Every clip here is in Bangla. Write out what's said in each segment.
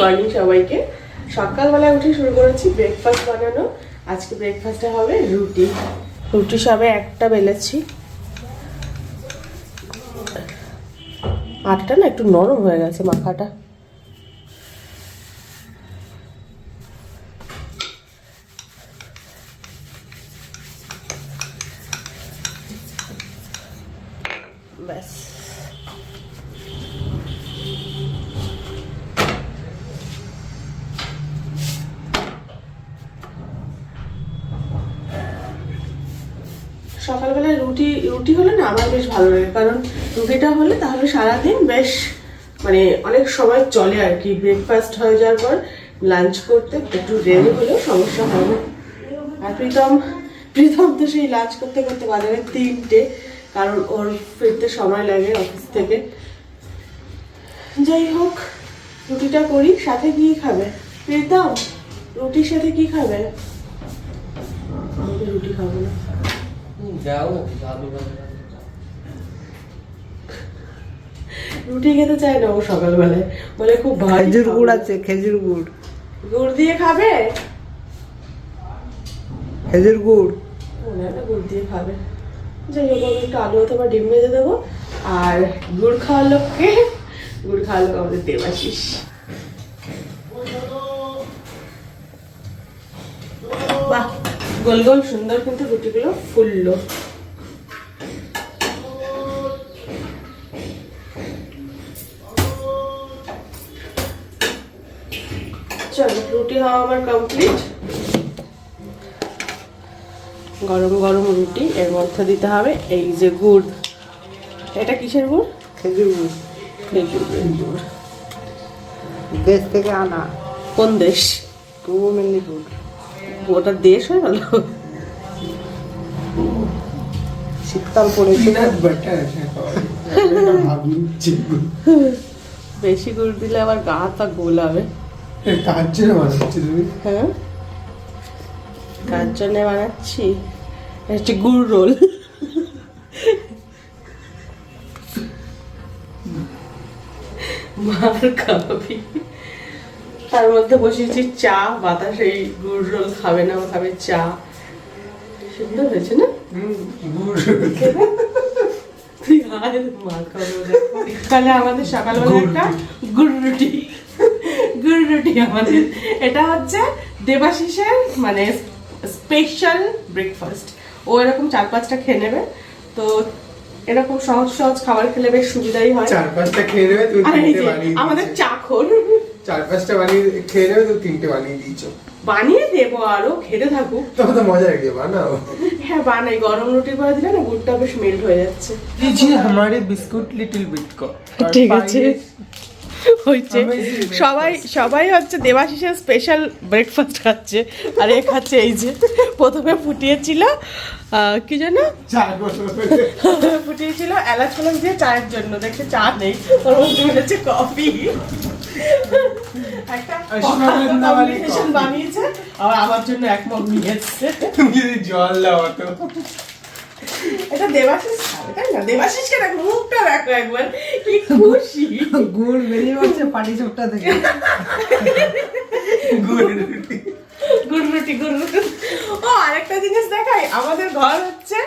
মর্নিং সবাইকে। সকালবেলায় উঠে শুরু করেছি ব্রেকফাস্ট বানানো। আজকে ব্রেকফাস্টে হবে রুটি। রুটি সবে একটা বেলেছি। আটটা না একটু নরম হয়ে গেছে মাখাটা। ব্যাস সকালবেলায় রুটি রুটি হলে না আমার বেশ ভালো লাগে। কারণ রুটিটা হলে তাহলে সারাদিন বেশ মানে অনেক সময় চলে আর কি। ব্রেকফাস্ট হয়ে যাওয়ার পর লাঞ্চ করতে একটু দেরি হলেও সমস্যা না। আর প্রীতম প্রীতম তো সেই লাঞ্চ করতে করতে বাজারে তিনটে, কারণ ওর ফিরতে সময় লাগে অফিস থেকে। যাই হোক, রুটিটা করি, সাথে কি খাবে? প্রীতম, রুটির সাথে কি খাবে? আমি রুটি খাব না। যাও ভালো রুটি খেতে চায় না ও সকালবেলায়। বলে খুব ভারী খেজুর গুড় আছে খেজুর গুড়। গুড় দিয়ে খাবে? খেজুর গুড়। হয় না গুড় দিয়ে খাবে। যাই হোক আমি একটু আলু অথবা ডিম ভেজে দেবো। আর গুড় খাওয়ার লোককে গুড় খাওয়ার লোক আমাদের দেবাশিস। বাহ। গোল গোল সুন্দর কিন্তু রুটিগুলো ফুললো। চলো রুটি হওয়া আমার কমপ্লিট গরম গরম রুটি এর মধ্যে দিতে হবে এই যে গুড়। এটা কিসের গুড়? খেজুর গুড়। খেজুরের গুড়। দেশ থেকে আনা। কোন দেশ? পূর্ব মেদিনীপুর। ওটা দেশ হয়ে গেল। শীতকাল পড়েছে। বেশি গুড় দিলে আবার গা হাত পা গোলাবে। কার জন্য বানাচ্ছি তুমি? হ্যাঁ? কার জন্য বানাচ্ছি। হচ্ছে গুড় রোল। মার খাবি। তার মধ্যে বসিয়েছি চা বাতাস এই গুড় রোল খাবে না খাবে চা। সুন্দর হয়েছে না। তাহলে আমাদের সকালবেলা একটা গুড় রুটি। গুড় রুটি আমাদের। এটা হচ্ছে দেবাশিসের মানে স্পেশাল ব্রেকফাস্ট ও এরকম চার পাঁচটা খেয়ে নেবে। তো এরকম সহজ সহজ খাবার খেলে বেশ সুবিধাই হয়। চার পাঁচটা খেয়ে নেবে আমাদের। চাখর। চার পাঁচটা বানিয়ে খেয়ে নেবে তো তিনটে বানিয়ে দিয়েছ। বানিয়ে দেবো আরও খেতে থাকুক। তবে তো মজা লাগে বানাও। হ্যাঁ বানাই। গরম রুটি করে দিলে না গুড়টা বেশ মেল্ট হয়ে যাচ্ছে। দিজি আমারে বিস্কুট লিটল বিট কো। ঠিক আছে। হয়েছে সবাই সবাই হচ্ছে দেবাশিসের স্পেশাল ব্রেকফাস্ট খাচ্ছে আর এ খাচ্ছে এই যে। প্রথমে ফুটিয়েছিল কি যেন? ফুটিয়েছিল এলাচ কলম দিয়ে চায়ের জন্য। দেখছে চা নেই ওর মধ্যে কফি একটা। বানিয়েছে। আবার আমার জন্য এক মগ নিয়ে এসছে। তুমি যদি জল দাও তো এটা দেবাশিস খাবে তাই না? দেবাশিসকে দেখো মুখটা দেখো একবার কি খুশি। গুড় বেরিয়ে পড়ছে পাটি থেকে। গুড় গুড রুটি গুড রুটি। ও আরেকটা জিনিস দেখাই আমাদের ঘর হচ্ছে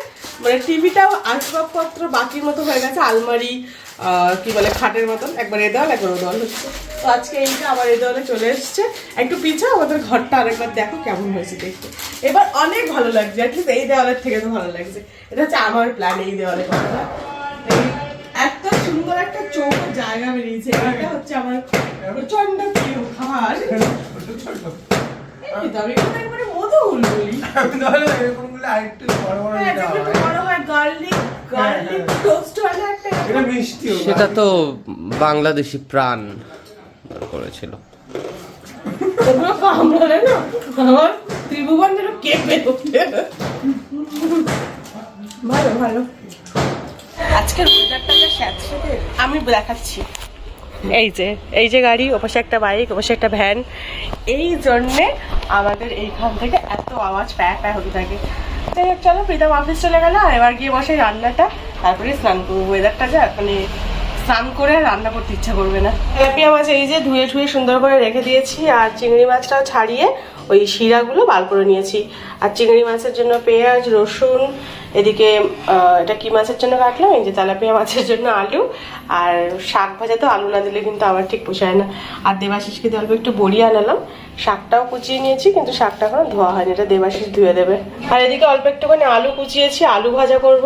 মানে টিভিটাও আসবাবপত্র বাকির মতো হয়ে গেছে আলমারি কি বলে খাটের মতন। একবার এ দেওয়াল একবার ও দেওয়াল হচ্ছে। তো আজকে এইটা আবার এ দেওয়ালে চলে এসছে। একটু পিছা আমাদের ঘরটা আরেকবার দেখো কেমন হয়েছে দেখতে। এবার অনেক ভালো লাগছে অ্যাটলিস্ট এই দেওয়ালের থেকে তো ভালো লাগছে। এটা হচ্ছে আমার প্ল্যান এই দেওয়ালে করাটা এত সুন্দর একটা চৌকো জায়গা বেরিয়েছে। এটা হচ্ছে আমার প্রচণ্ড প্রিয় খাবার। এই তো সেটা তো বাংলাদেশি প্রাণ করেছিল। কেঁপে ভালো ভালো। আজকের আমি দেখাচ্ছি। এই যে এই যে গাড়ি, ওপাশে একটা বাইক, ওপাশে একটা ভ্যান। এই জন্যে আমাদের এইখান থেকে এত আওয়াজ প্যা প্যা হতে থাকে। যাই হোক, চলো, প্রীতম অফিস চলে গেল। এবার গিয়ে বসে রান্নাটা। তারপরে স্নান করব ওয়েদারটা যা মানে স্নান করে রান্না করতে ইচ্ছা করবে না। তেলাপিয়া মাছ এই যে ধুয়ে ঠুয়ে সুন্দর করে রেখে দিয়েছি, আর চিংড়ি মাছটাও ছাড়িয়ে ওই শিরাগুলো বার করে নিয়েছি। আর চিংড়ি মাছের জন্য পেঁয়াজ, রসুন, এদিকে এটা কি মাছের জন্য কাটলাম? এই যে তেলাপিয়া মাছের জন্য আলু। আর শাক ভাজা তো আলু না দিলে কিন্তু আমার ঠিক পোষায় না। আর দেবাশিসকে অল্প একটু বড়ি আনালাম। শাকটাও কুচিয়ে নিয়েছি, কিন্তু শাকটা এখন ধোয়া হয়নি। এটা দেবাশিস ধুয়ে দেবে। আর এদিকে অল্প একটুখানি আলু কুচিয়েছি, আলু ভাজা করব।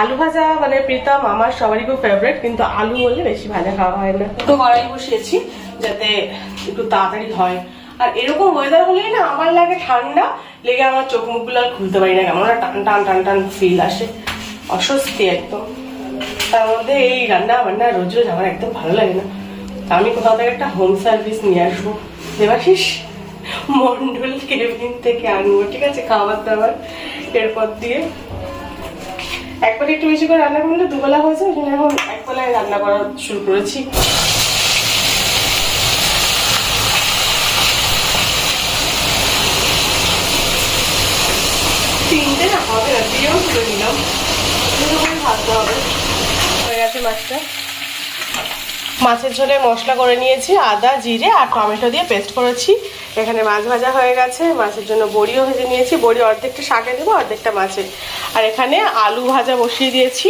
আলু ভাজা মানে প্রীতম আমার সবারই খুব ফেভারিট কিন্তু আলু বললে বেশি ভাজা খাওয়া হয় না। তো কড়াই বসিয়েছি যাতে একটু তাড়াতাড়ি হয়। আর এরকম ওয়েদার হলেই না আমার লাগে ঠান্ডা, লেগে আমার চোখ মুখগুলো আর খুলতে পারি না কেমন টান টান টান টান ফিল আসে। অস্বস্তি একদম। তার মধ্যে এই রান্না বান্না রোজ রোজ আমার একদম ভালো লাগে না। আমি কোথাও থেকে একটা হোম সার্ভিস নিয়ে আসব। দেবাশিস মন্ডল কেবিন থেকে আনব, ঠিক আছে? খাবার দাবার, এরপর দিয়ে। একবার একটু বেশি করে রান্না করলে দুবেলা হয়েছে ওই জন্য এখন এক বেলায় রান্না করা শুরু করেছি তিনটে না হবে দিয়েও তুলে নিলাম। ভাজতে হবে। হয়ে গেছে মাছটা। মাছের ঝোলে মশলা করে নিয়েছি, আদা, জিরে আর টমেটো দিয়ে পেস্ট করেছি। এখানে মাছ ভাজা হয়ে গেছে। মাছের জন্য বড়িও ভেজে নিয়েছি। বড়ি অর্ধেকটা শাকে দেবো, অর্ধেকটা মাছে আর এখানে আলু ভাজা বসিয়ে দিয়েছি।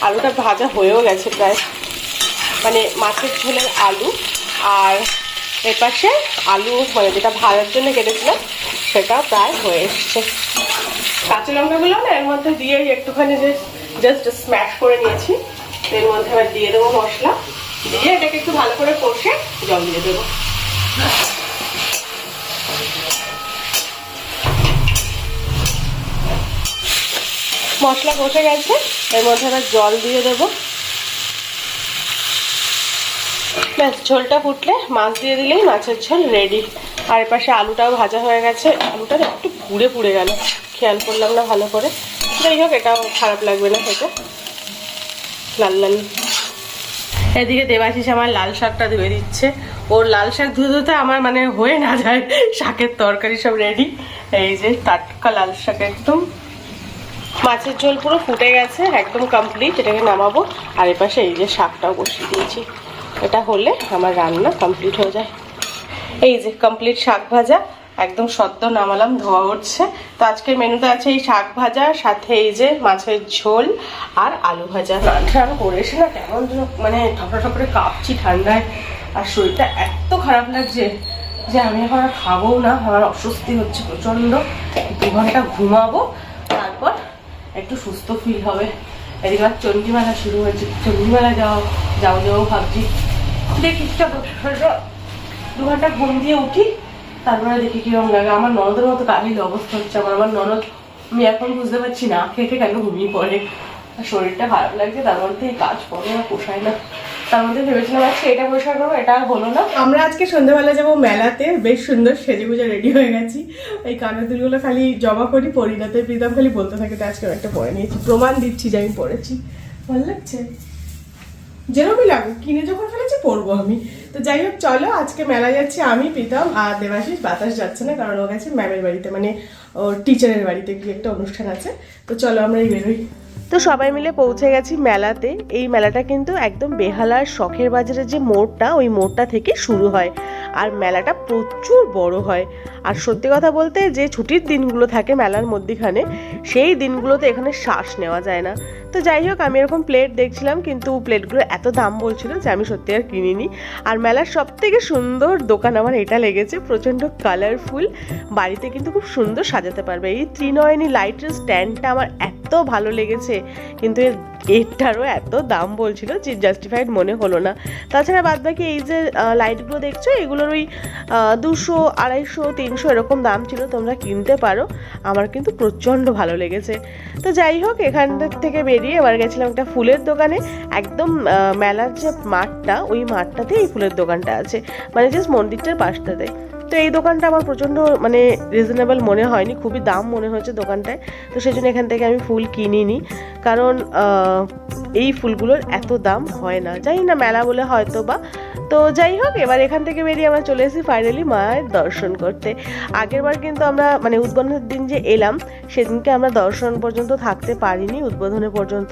আলুটা ভাজা হয়েও গেছে প্রায়। মানে মাছের ঝোলের আলু আর এর পাশে আলু মানে যেটা ভাজার জন্য কেটেছিলাম, সেটা প্রায় হয়ে এসছে। কাঁচা লঙ্কাগুলো না এর মধ্যে দিয়ে একটুখানি যে জাস্ট স্ম্যাশ করে নিয়েছি, এর মধ্যে আবার দিয়ে দেবো মশলা। দিয়ে এটাকে একটু ভালো করে কষে জল দিয়ে দেবো। মশলা কষে গেছে, এর মধ্যে আবার জল দিয়ে দেবো। ব্যাস, ঝোলটা ফুটলে মাছ দিয়ে দিলেই মাছের ঝোল রেডি আর এর পাশে আলুটাও ভাজা হয়ে গেছে। আলুটা একটু পুড়ে পুড়ে গেল। খেয়াল করলাম না ভালো করে। যাই হোক, এটাও খারাপ লাগবে না খেতে। লাল লাল। এদিকে দেবাশিস আমার লাল শাকটা ধুয়ে দিচ্ছে। ওর লাল শাক ধুয়ে ধুতে আমার মানে হয়ে না যায়। শাকের তরকারি সব রেডি এই যে টাটকা লাল শাক একদম। মাছের ঝোল পুরো ফুটে গেছে, একদম কমপ্লিট এটাকে নামাবো। আর এ পাশে এই যে শাকটাও বসিয়ে দিয়েছি। এটা হলে আমার রান্না কমপ্লিট হয়ে যায়। এই যে কমপ্লিট শাক ভাজা। একদম সদ্য নামালাম, ধোয়া উঠছে। তো আজকের মেনুতে আছে এই শাক ভাজা, সাথে এই যে মাছের ঝোল আর আলু ভাজা। রান টান করে এসে না, কেমন মানে ঠপড়া ঠপড়ে কাঁপছি ঠান্ডায়, আর শরীরটা এত খারাপ লাগছে যে আমি এখন আর খাব না, আমার অস্বস্তি হচ্ছে প্রচণ্ড দু ঘণ্টা ঘুমাবো, তারপর একটু সুস্থ ফিল হবে। এদিকে আবার চণ্ডীমেলা শুরু হয়েছে, চণ্ডীমেলা যাও যাও যাও ভাবছি। দেখি। দু ঘণ্টা ঘুম দিয়ে উঠি তারপরে দেখি কীরকম লাগে। আমার ননদের মতো কাহিল অবস্থা হচ্ছে। আমার আমার ননদ, আমি এখন বুঝতে পারছি না, খেয়ে কেন ঘুমিয়ে পড়ে। শরীরটা খারাপ লাগছে, তার মধ্যে এই কাজ করে না, পোষায় না। তার মধ্যে ভেবেছিলাম আজকে এটা এটা হলো না। আমরা আজকে মেলাতে। বেশ সুন্দর রেডি হয়ে গেছি। এই দুলগুলো খালি জমা করি খালি বলতে থাকে, তো আজকে একটা পরে নিয়েছি। প্রমাণ দিচ্ছি যে আমি পড়েছি। ভালো লাগছে? যেরকমই লাগুক, কিনে যখন ফেলেছি, পরবো আমি। তো যাই হোক, চলো, আজকে মেলা যাচ্ছি আমি, প্রীতম আর দেবাশিস। বাতাস যাচ্ছে না, কারণ ও গেছে ম্যামের বাড়িতে মানে ওর টিচারের বাড়িতে গিয়ে একটা অনুষ্ঠান আছে। তো চলো আমরা বেরোই। তো সবাই মিলে পৌঁছে গেছি মেলাতে। এই মেলাটা কিন্তু একদম বেহালার শখের বাজারের যে মোড়টা, ওই মোড়টা থেকে শুরু হয়। আর মেলাটা প্রচুর বড় হয়। আর সত্যি কথা বলতে, যে ছুটির দিনগুলো থাকে মেলার মধ্যিখানে, সেই দিনগুলোতে এখানে শ্বাস নেওয়া যায় না। তো যাই হোক, আমি এরকম প্লেট দেখছিলাম, কিন্তু প্লেটগুলো এত দাম বলছিল যে আমি সত্যি আর কিনিনি। আর মেলার সব থেকে সুন্দর দোকান আমার এটা লেগেছে, প্রচণ্ড কালারফুল বাড়িতে কিন্তু খুব সুন্দর সাজাতে পারবে। এই ত্রিনয়নী লাইটের স্ট্যান্ডটা আমার এত ভালো লেগেছে, কিন্তু এর এটারও এত দাম বলছিল যে জাস্টিফাইড মনে হলো না। তাছাড়া বাদ বাকি এই যে লাইটগুলো দেখছ, এগুলোর ওই দুশো, আড়াইশো, তিনশো এরকম দাম ছিল, তোমরা কিনতে পারো। আমার কিন্তু প্রচণ্ড ভালো লেগেছে। তো যাই হোক, এখান থেকে বেরিয়ে এবার গেছিলাম একটা ফুলের দোকানে। একদম মেলার যে মাঠটা, ওই মাঠটাতে এই ফুলের দোকানটা আছে। মানে জাস্ট মন্দিরটার পাশটাতে। তো এই দোকানটা আমার প্রচণ্ড মানে রিজনেবল মনে হয়নি, খুবই দাম মনে হয়েছে দোকানটায়। তো সেই জন্য এখান থেকে আমি ফুল কিনিনি। কারণ এই ফুলগুলোর এত দাম হয় না। জানি না মেলা বলে হয়তো বা। তো যাই হোক, এবার এখান থেকে বেরিয়ে আমরা চলে এসেছি ফাইনালি মায়ের দর্শন করতে। আগেরবার কিন্তু আমরা মানে উদ্বোধনের দিন যে এলাম, সেদিনকে আমরা দর্শন পর্যন্ত থাকতে পারিনি উদ্বোধনের পর্যন্ত।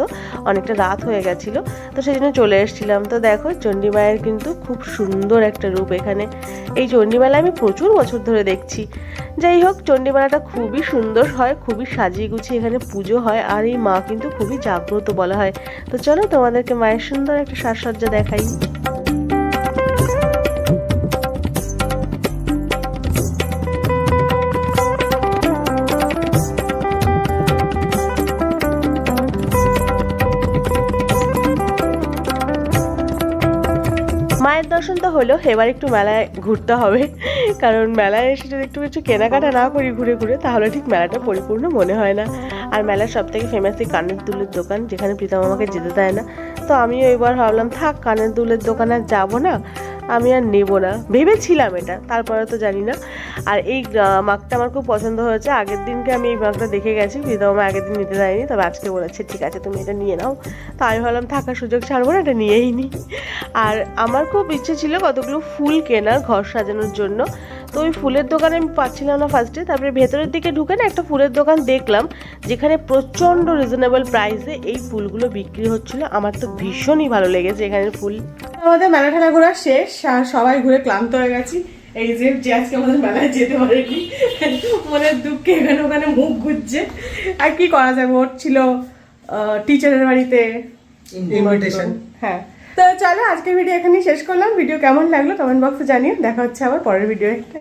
অনেকটা রাত হয়ে গেছিল। তো সেই জন্য চলে এসেছিলাম। তো দেখো চণ্ডী মায়ের কিন্তু খুব সুন্দর একটা রূপ এখানে। এই চণ্ডীমেলা আমি প্রচুর বছর ধরে দেখছি। যাই হোক, চণ্ডীমেলাটা খুবই সুন্দর হয়, খুবই সাজিয়ে গুছিয়ে এখানে পুজো হয়, আর এই মা কিন্তু খুবই জাগ্রত বলা হয়। তো চলো তোমাদেরকে মায়ের সুন্দর একটা সাজসজ্জা দেখাই। মায়ের দর্শন তো হলো, এবার একটু মেলায় ঘুরতে হবে। কারণ মেলায় এসে যদি একটু কিছু কেনাকাটা না করি ঘুরে ঘুরে, তাহলে ঠিক মেলাটা পরিপূর্ণ মনে হয় না। আর মেলার সব থেকে ফেমাস এই কানের দুলের দোকান, যেখানে প্রীতম আমাকে যেতে দেয় না। তো আমিও এবার ভাবলাম, থাক, কানের দুলের দোকানে যাব না। আমি আর নেব না। ভেবেছিলাম এটা, তারপরে তো জানি না। আর এই মাগটা আমার খুব পছন্দ হয়েছে। আগের দিনকে আমি এই মাগটা দেখে গেছি প্রীতম আমার আগের দিন নিতে দেয়নি, তবে আজকে বলেছে, ঠিক আছে, তুমি এটা নিয়ে নাও। তো আমি ভাবলাম থাকার সুযোগ ছাড়বো না, এটা নিয়েই নিই আর আমার খুব ইচ্ছে ছিল কতগুলো ফুল কেনার ঘর সাজানোর জন্য। তো ওই ফুলের দোকানে আমি পাচ্ছিলাম না ফার্স্টে তারপরে ভেতরের দিকে ঢুকে না একটা ফুলের দোকান দেখলাম, যেখানে প্রচণ্ড রিজনেবল প্রাইসে এই ফুলগুলো বিক্রি হচ্ছিল। আমার তো ভীষণই ভালো লেগেছে এখানের ফুল। আমাদের মেলা ঠেলা ঘোরা শেষ সবাই ঘুরে ক্লান্ত হয়ে গেছি। এই যে যে আজকে আমাদের মেলায় যেতে পারেনি। মনের দুঃখে এখানে ওখানে মুখ ঘুরছে। আর কি করা যাবে ওর ছিল টিচারের বাড়িতে ইনভিটেশন হ্যাঁ। তো চলো আজকের ভিডিও এখানেই শেষ করলাম। ভিডিও কেমন লাগল? কমেন্ট বক্সে জানিয়ে দেখা হচ্ছে আবার পরের ভিডিও